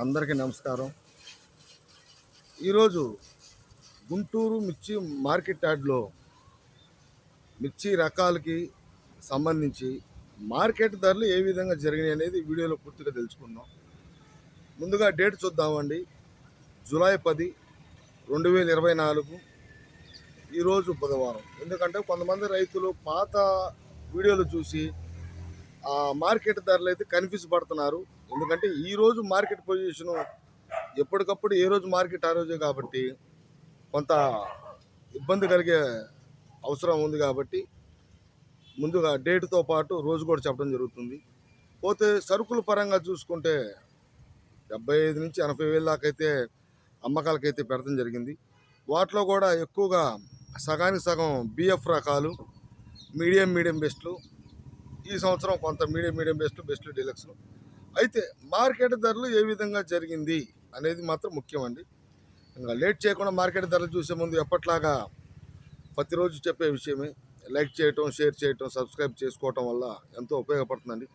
అందరికీ నమస్కారం. ఈరోజు గుంటూరు మిర్చి మార్కెట్ యార్డ్లో మిర్చి రకాలకి సంబంధించి మార్కెట్ ధరలు ఏ విధంగా జరిగినాయి అనేది వీడియోలో పూర్తిగా తెలుసుకుందాం. ముందుగా డేట్ చూద్దామండి. జూలై పది రెండు వేల ఇరవై నాలుగు ఈరోజు బుధవారం. ఎందుకంటే కొంతమంది రైతులు పాత వీడియోలు చూసి ఆ మార్కెట్ ధరలు అయితే కన్ఫ్యూజ్ పడుతున్నారు. ఎందుకంటే ఈరోజు మార్కెట్ పొజిషను ఎప్పటికప్పుడు ఏ రోజు మార్కెట్ ఆ రోజే కాబట్టి కొంత ఇబ్బంది కలిగే అవసరం ఉంది కాబట్టి ముందుగా డేట్తో పాటు రోజు కూడా చెప్పడం జరుగుతుంది. పోతే సరుకుల పరంగా చూసుకుంటే డెబ్బై ఐదు నుంచి ఎనభై వేల దాకా అయితే అమ్మకాలకైతే పెడతాం జరిగింది. వాటిలో కూడా ఎక్కువగా సగానికి సగం బిఎఫ్ రకాలు మీడియం మీడియం బెస్ట్లు ఈ సంవత్సరం కొంత మీడియం మీడియం బెస్ట్లు బెస్ట్లు డీలక్స్లు. అయితే మార్కెట్ ధరలు ఏ విధంగా జరిగింది అనేది మాత్రం ముఖ్యమండి. ఇంకా లేట్ చేయకుండా మార్కెట్ ధరలు చూసే ముందు ఎప్పట్లాగా ప్రతిరోజు చెప్పే విషయమే. లైక్ చేయటం షేర్ చేయటం సబ్స్క్రైబ్ చేసుకోవటం వల్ల ఎంతో ఉపయోగపడుతుందండి.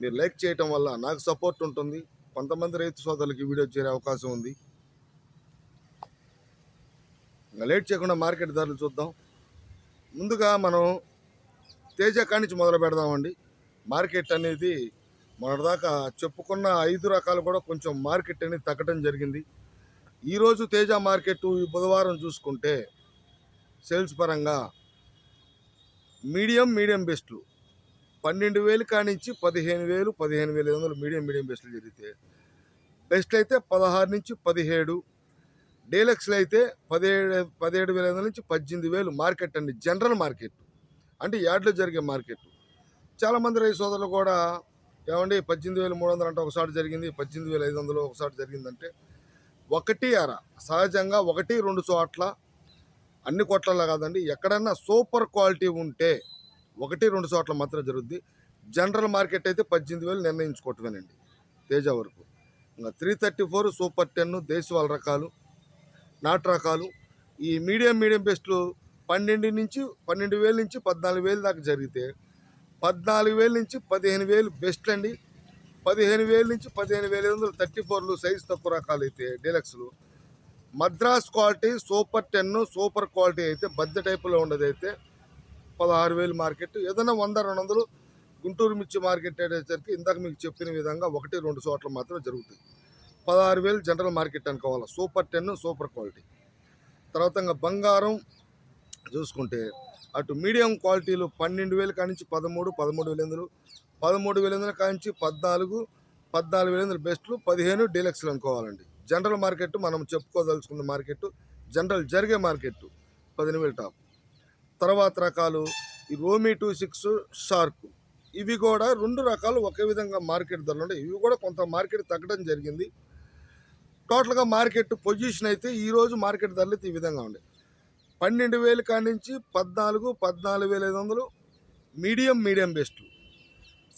మీరు లైక్ చేయటం వల్ల నాకు సపోర్ట్ ఉంటుంది. కొంతమంది రైతు సోదరులకి వీడియో చేరే అవకాశం ఉంది. ఇంకా లేట్ చేయకుండా మార్కెట్ ధరలు చూద్దాం. ముందుగా మనం తేజ కానించి మొదలు పెడదామండి. మార్కెట్ అనేది మొన్నటిదాకా చెప్పుకున్న ఐదు రకాలు కూడా కొంచెం మార్కెట్ అనేది తగ్గడం జరిగింది. ఈరోజు తేజ మార్కెట్ ఈ బుధవారం చూసుకుంటే సేల్స్ పరంగా మీడియం మీడియం బెస్ట్లు పన్నెండు వేలు కానించి పదిహేను వేలు పదిహేను వేల ఐదు వందలు మీడియం మీడియం బెస్ట్లు జరిగితే బెస్ట్ అయితే పదహారు నుంచి పదిహేడు డీలక్స్లు అయితే పదిహేడు పదిహేడు వేల ఐదు వందల నుంచి పద్దెనిమిది వేలు మార్కెట్ అండి. General market. అంటే యార్డ్లో జరిగే మార్కెట్. చాలామంది రైతు సోదరులు కూడా ఏమండి పద్దెనిమిది వేల మూడు వందలు అంటే ఒకసారి జరిగింది పద్దెనిమిది వేల ఐదు వందలు ఒకసారి జరిగిందంటే ఒకటి అర. సహజంగా ఒకటి రెండు చోట్ల అన్ని కొట్లలో కాదండి ఎక్కడన్నా సూపర్ క్వాలిటీ ఉంటే ఒకటి రెండు చోట్ల మాత్రం జరుగుద్ది. జనరల్ మార్కెట్ అయితే పద్దెనిమిది వేలు నిర్ణయించుకోవటమేనండి తేజ వరకు. ఇంకా three thirty four super ten దేశవాళ రకాలు నాటు రకాలు ఈ మీడియం మీడియం బెస్ట్లు పన్నెండు నుంచి పన్నెండు వేల నుంచి పద్నాలుగు వేలు దాకా జరిగితే పద్నాలుగు వేల నుంచి పదిహేను వేలు బెస్ట్ అండి. పదిహేను వేల నుంచి పదిహేను వేల ఐదు వందలు థర్టీ ఫోర్లు సైజ్ తక్కువ రకాలు అయితే డీలక్స్లు. Madras quality super ten super quality అయితే బద్ద టైపులో ఉండేది అయితే పదహారు వేలు మార్కెట్. ఏదైనా వంద రెండు వందలు గుంటూరు మిర్చి మార్కెట్ అయ్యేసరికి ఇందాక మీకు చెప్పిన విధంగా ఒకటి రెండు చోట్ల మాత్రం జరుగుతాయి. పదహారు వేలు జనరల్ మార్కెట్ అనుకోవాలి. Super ten super quality. తర్వాత ఇంకా బంగారం చూసుకుంటే అటు మీడియం క్వాలిటీలు పన్నెండు వేలు కానించి పదమూడు పదమూడు వేల ఎనిమిదిలు పదమూడు వేల ఎనిమిది కానించి పద్నాలుగు పద్నాలుగు వేల ఎనిమిది బెస్ట్లు? పదిహేను డీలక్స్లు అనుకోవాలండి. జనరల్ మార్కెట్ మనం చెప్పుకోదలుచుకున్న మార్కెట్ జనరల్ జరిగే మార్కెట్ పదిహేను వేల టాప్. తర్వాత రకాలు ఈ రోమీ టూ సిక్స్ షార్క్. ఇవి కూడా రెండు రకాలు ఒకే విధంగా మార్కెట్ ధరలు ఉంటాయి ఇవి కూడా కొంత మార్కెట్ తగ్గడం జరిగింది. టోటల్గా మార్కెట్ పొజిషన్ అయితే ఈరోజు మార్కెట్ ధరలు అయితే ఈ విధంగా ఉండే పన్నెండు వేలు కానించి పద్నాలుగు పద్నాలుగు వేల ఐదు వందలు మీడియం మీడియం బెస్ట్లు.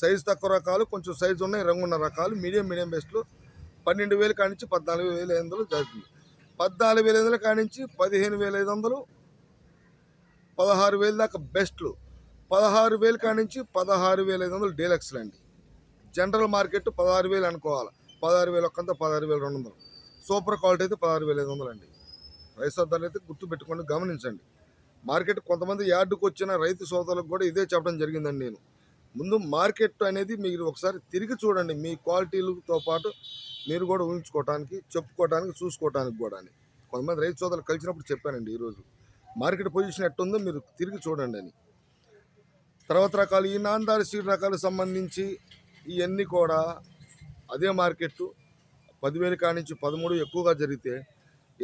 సైజు తక్కువ రకాలు కొంచెం సైజు ఉన్నాయి రంగున్న రకాలు మీడియం మీడియం బెస్ట్లు. పన్నెండు వేలు కానించి పద్నాలుగు వేల ఐదు వందలు జరుగుతుంది. పద్నాలుగు వేల ఐదు వందలు కానించి పదిహేను వేల ఐదు వందలు పదహారు వేల దాకా బెస్ట్లు. పదహారు వేలు కానించి పదహారు వేల ఐదు వందలు డీలక్స్లు అండి జనరల్ మార్కెట్ పదహారు వేలు అనుకోవాలి. పదహారు వేలు ఒక్కంత పదహారు వేల రెండు వందలు. సూపర్ క్వాలిటీ అయితే పదహారు వేల ఐదు వందలు అండి. రైతు సోదరులు అయితే గుర్తుపెట్టుకోండి గమనించండి. మార్కెట్ కొంతమంది యార్డుకు వచ్చిన రైతు సోదరులకు కూడా ఇదే చెప్పడం జరిగిందండి నేను. ముందు మార్కెట్ అనేది మీరు ఒకసారి తిరిగి చూడండి మీ క్వాలిటీలతో పాటు మీరు కూడా ఊహించుకోవటానికి చెప్పుకోవటానికి చూసుకోవటానికి కూడా అని కొంతమంది రైతు సోదరులు కలిసినప్పుడు చెప్పానండి ఈరోజు. మార్కెట్ పొజిషన్ ఎట్టుందో మీరు తిరిగి చూడండి అని. తర్వాత రకాలు ఈ నాందారి సీడ్ రకాలకు సంబంధించి ఇవన్నీ కూడా అదే మార్కెట్ పదివేలు కానించి పదమూడు ఎక్కువగా జరిగితే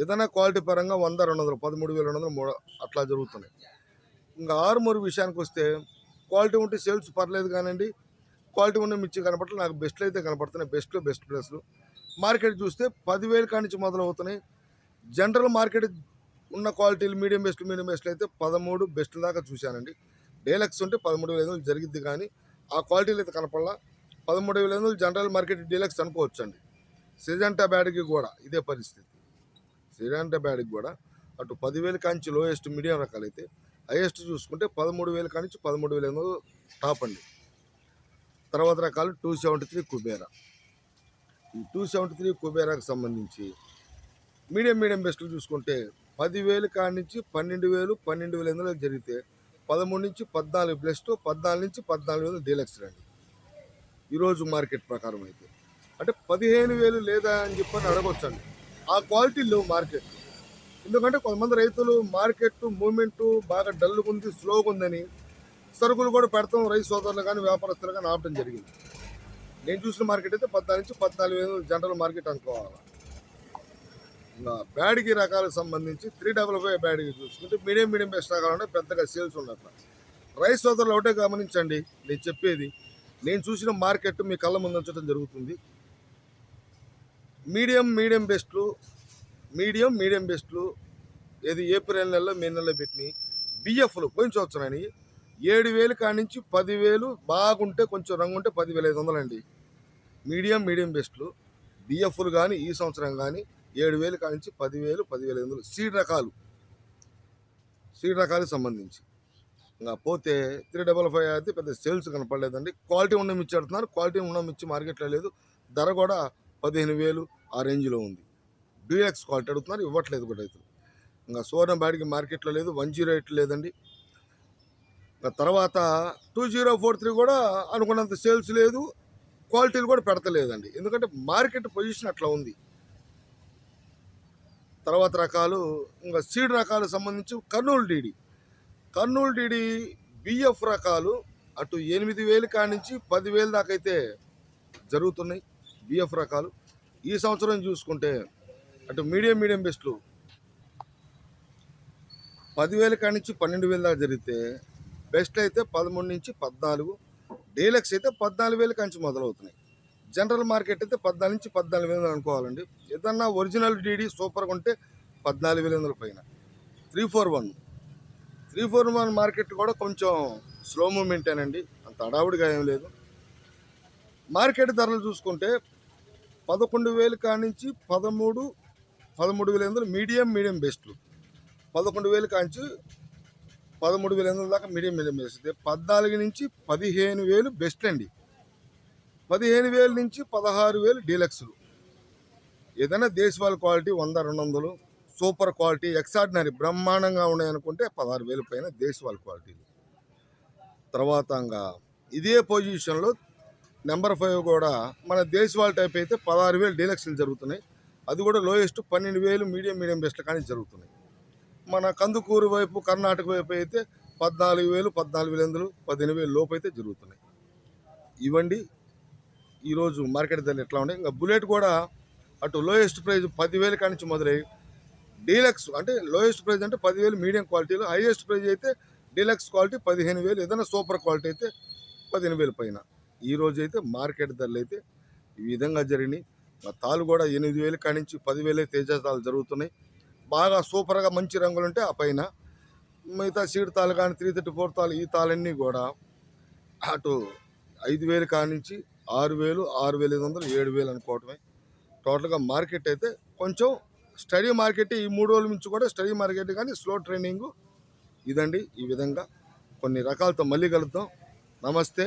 ఏదైనా క్వాలిటీ పరంగా వంద రెండు వందలు పదమూడు వేల రెండు వందలు మూడు అట్లా జరుగుతున్నాయి. ఇంకా ఆరుమూరు విషయానికి వస్తే క్వాలిటీ ఉంటే సేల్స్ పర్లేదు కానివ్వండి క్వాలిటీ ఉన్న మిర్చి కనపడలేదు నాకు బెస్ట్లు అయితే కనపడుతున్నాయి. బెస్ట్లో బెస్ట్ ప్లేస్లు మార్కెట్ చూస్తే పదివేలు కానించి మొదలవుతున్నాయి. జనరల్ మార్కెట్ ఉన్న క్వాలిటీలు మీడియం బెస్ట్ మీడియం బెస్ట్లు అయితే పదమూడు బెస్ట్ దాకా చూశానండి. డీలక్స్ ఉంటే పదమూడు వేల ఐదు వందలు జరిగిద్ది కానీ ఆ క్వాలిటీలు అయితే కనపడలా. పదమూడు వేల ఐదు వందలు జనరల్ మార్కెట్ డీలక్స్ అనుకోవచ్చు అండి సిజంటా బ్యాడ్కి కూడా ఇదే పరిస్థితి. సిజంటా బ్యాడ్కి కూడా అటు పదివేల కాంచి లోయెస్ట్ మీడియం రకాలైతే హైయెస్ట్ చూసుకుంటే పదమూడు వేలు కానించి పదమూడు వేల ఎనిమిది టాప్ అండి. తర్వాత రకాలు టూ సెవెంటీ త్రీ కుబేరా. ఈ టూ సెవెంటీ త్రీ కుబేరాకు సంబంధించి మీడియం మీడియం బెస్ట్లు చూసుకుంటే పదివేలు కాడి నుంచి పన్నెండు వేలు పన్నెండు వేల ఎనిమిది జరిగితే పదమూడు నుంచి పద్నాలుగు బెస్ట్ పద్నాలుగు నుంచి పద్నాలుగు వేలు డీలక్స్ రండి. ఈరోజు మార్కెట్ ప్రకారం అయితే. అంటే పదిహేను వేలు లేదా అని చెప్పని అడగొచ్చండి. ఆ క్వాలిటీ లేవు మార్కెట్. ఎందుకంటే కొంతమంది రైతులు మార్కెట్ మూమెంట్ బాగా డల్గా ఉంది స్లోగా ఉందని సరుకులు కూడా పెడతాం రైతు సోదరులు కానీ వ్యాపారస్తులు కానీ ఆపడం జరిగింది. నేను చూసిన మార్కెట్ అయితే పద్నాలుగు నుంచి పద్నాలుగు వేలు జనరల్ మార్కెట్ అనుకోవాలి. బ్యాడ్కి రకాలకు సంబంధించి త్రీ డబల్ ఫైవ్ బ్యాడ్కి చూసుకుంటే మీడియం మీడియం బెస్ట్ రకాలంటే పెద్దగా సేల్స్ ఉండట్ల రైస్ సోదరులు ఒకటే గమనించండి నేను చెప్పేది. నేను చూసిన మార్కెట్ మీ కళ్ళ ముందు ఉంచడం జరుగుతుంది. మీడియం మీడియం బెస్ట్లు మీడియం మీడియం బెస్ట్లు ఏది ఏప్రిల్ నెలలో మే నెలలో పెట్టినాయి. బిఎఫ్లు పోయిన సంవత్సరాన్ని ఏడు వేలు కానించి నుంచి పదివేలు బాగుంటే కొంచెం రంగు ఉంటే పదివేల ఐదు వందలండి మీడియం మీడియం బెస్ట్లు. బిఎఫ్లు కానీ ఈ సంవత్సరం కానీ ఏడు వేలు కానించి నుంచి పదివేలు పదివేల ఐదు వందలు. సీడ్ రకాలు. సీడ్ రకాలకు సంబంధించి. ఇంకా పోతే త్రీ డబల్ ఫైవ్ అయితే పెద్ద సేల్స్ కనపడలేదండి. క్వాలిటీ ఉన్న మిర్చి అడుతున్నారు క్వాలిటీ ఉన్న ఇచ్చి మార్కెట్లో లేదు. ధర కూడా పదిహేను వేలు ఆ రేంజ్లో ఉంది. డీలక్స్ క్వాలిటీ అడుగుతున్నారు ఇవ్వట్లేదు కూడా రైతులు. ఇంకా సువర్ణ బ్యాడ్కి మార్కెట్లో లేదు వన్ జీరో ఎయిట్ లేదండి. ఇంకా తర్వాత టూ జీరో ఫోర్ త్రీ కూడా అనుకున్నంత సేల్స్ లేదు క్వాలిటీలు కూడా పెడతలేదండి. ఎందుకంటే మార్కెట్ పొజిషన్ అట్లా ఉంది. తర్వాత రకాలు ఇంకా సీడ్ రకాలకు సంబంధించి Kurnool DD. Kurnool DD BF రకాలు అటు ఎనిమిది వేలు కాడి నుంచి పదివేలు దాకైతే అయితే జరుగుతున్నాయి. బిఎఫ్ రకాలు. ఈ సంవత్సరం చూసుకుంటే అటు మీడియం మీడియం బెస్ట్లు. పదివేల కాడి నుంచి పన్నెండు వేల దాకా జరిగితే బెస్ట్ అయితే పదమూడు నుంచి పద్నాలుగు డీలక్స్ అయితే పద్నాలుగు వేల కాంచి మొదలవుతున్నాయి. జనరల్ మార్కెట్ అయితే పద్నాలుగు నుంచి పద్నాలుగు వేలు అనుకోవాలండి. ఏదన్నా ఒరిజినల్ డీడీ సూపర్గా ఉంటే పద్నాలుగు వేల వందల పైన. Three four one. Three four one market కూడా కొంచెం స్లో మూమెంటేనండి. అంత అడావుడిగా ఏం లేదు. మార్కెట్ ధరలు చూసుకుంటే పదకొండు వేలు కానించి పదమూడు పదమూడు వేల ఎనిమిది మీడియం మీడియం బెస్ట్లు. పదకొండు వేలు కానించి పదమూడు వేల ఎనిమిది దాకా మీడియం మీడియం బెస్ట్. పద్నాలుగు నుంచి పదిహేను వేలు బెస్ట్ అండి. పదిహేను వేల నుంచి పదహారు వేలు డీలక్స్లు. ఏదైనా దేశవాళ క్వాలిటీ వంద రెండు వందలు. సూపర్ క్వాలిటీ ఎక్సార్డినరీ బ్రహ్మాండంగా ఉన్నాయనుకుంటే పదహారు వేలు పైన దేశవాళ క్వాలిటీలు. తర్వాత ఇంకా ఇదే పొజిషన్లో నెంబర్ ఫైవ్ కూడా మన దేశవాళ టైప్ అయితే పదహారు వేలు డీలక్స్లు జరుగుతున్నాయి. అది కూడా లోయెస్ట్ పన్నెండు వేలు మీడియం మీడియం బెస్ట్లు కానీ జరుగుతున్నాయి. మన కందుకూరు వైపు కర్ణాటక వైపు అయితే పద్నాలుగు వేలు పద్నాలుగు వేల ఎందులు పదిహేను వేలు లోపు అయితే జరుగుతున్నాయి. ఇవ్వండి. ఈరోజు మార్కెట్ ధరలు ఎట్లా ఉన్నాయి? ఇంకా బుల్లెట్ కూడా అటు లోయెస్ట్ ప్రైజ్ పదివేల కానించి మొదలై డీలక్స్ అంటే లోయెస్ట్ ప్రైజ్ అంటే పదివేలు మీడియం క్వాలిటీలో హైయెస్ట్ ప్రైజ్ అయితే డీలక్స్ క్వాలిటీ పదిహేను వేలు ఏదైనా సూపర్ క్వాలిటీ అయితే పదిహేను వేలు పైన. ఈ అయితే మార్కెట్ ధరలు అయితే ఈ విధంగా జరిగినాయి. మా తాలు కూడా ఎనిమిది వేలు కాడి నుంచి పదివేలు తేజ జరుగుతున్నాయి. బాగా సూపర్గా మంచి రంగులు ఉంటే ఆ పైన మిగతా సీడ్ తాలు కానీ త్రీ థర్టీ ఫోర్ తాలు ఈ తాళన్నీ కూడా అటు ఐదు వేలు కాడి నుంచి ఆరు వేలు ఆరు వేల ఐదు వందలు ఏడు వేలు అనుకోవటమే. టోటల్గా మార్కెట్ అయితే కొంచెం స్టడీ మార్కెట్ ఈ మూడు రోజుల నుంచి కూడా స్టడీ మార్కెట్ కానీ స్లో ట్రైనింగ్ ఇదండి ఈ విధంగా. కొన్ని రకాలతో మళ్ళీ కలుద్దాం. నమస్తే.